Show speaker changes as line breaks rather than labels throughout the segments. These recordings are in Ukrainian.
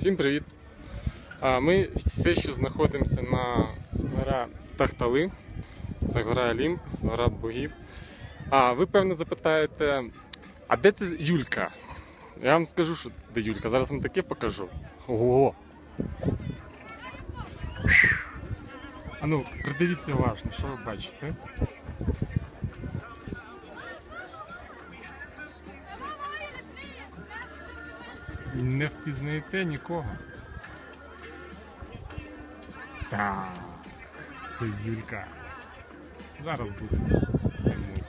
Всім привіт! Ми все ще знаходимося на гора Тахтали. Це гора Олімп, гора богів. А ви певно запитаєте, а де це Юлька? Я вам скажу, що де Юлька. Зараз вам таке покажу. Ого! А ну, придивіться уважно, що ви бачите? Не впізнаєте нікого. Так, це Юлька. Зараз емоції.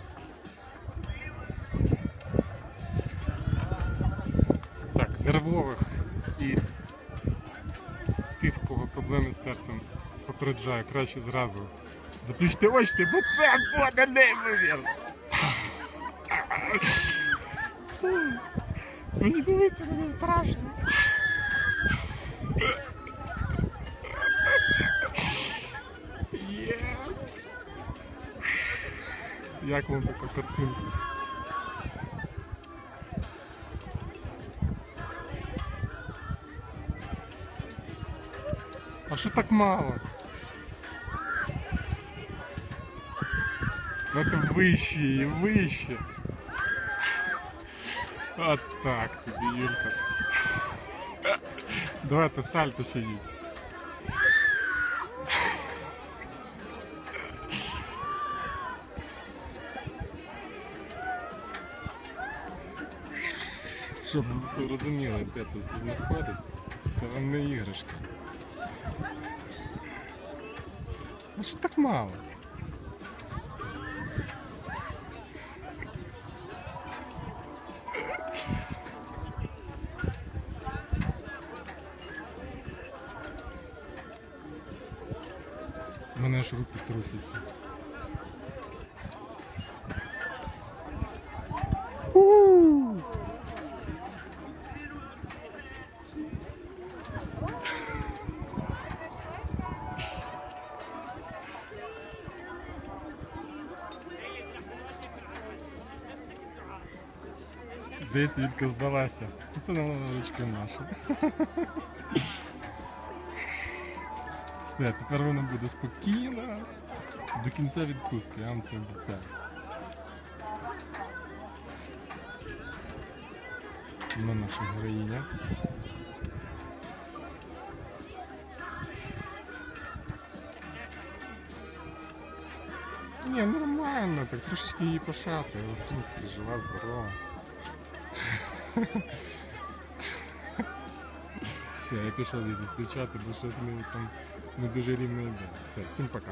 Так, нервових і тих, кого проблеми з серцем попереджаю, краще зразу. Заплющте очі, бо це буде неймовірно. Мені дивиться, мені страшно. Єс! Як вам така картинка? А що так мало? Давайте вище і вище. От так тобі, Юлька. Давайте сальто ще їдь. Щоб ви розуміли, де це все знаходиться. Це вам не іграшки. А що так мало? Мене аж руки трусяться. Десь Юлька здалася. Це невеличка наша. Все, тепер вона буде спокійна до кінця відпустки, я вам це обіцяю. Вона наша героїня. Ні, нормально, так трошечки її пошати, але в принципі жива, здорова. Все, я пішов її зустрічати, бо щось мені там не дуже рівно йде. Все, всім пока.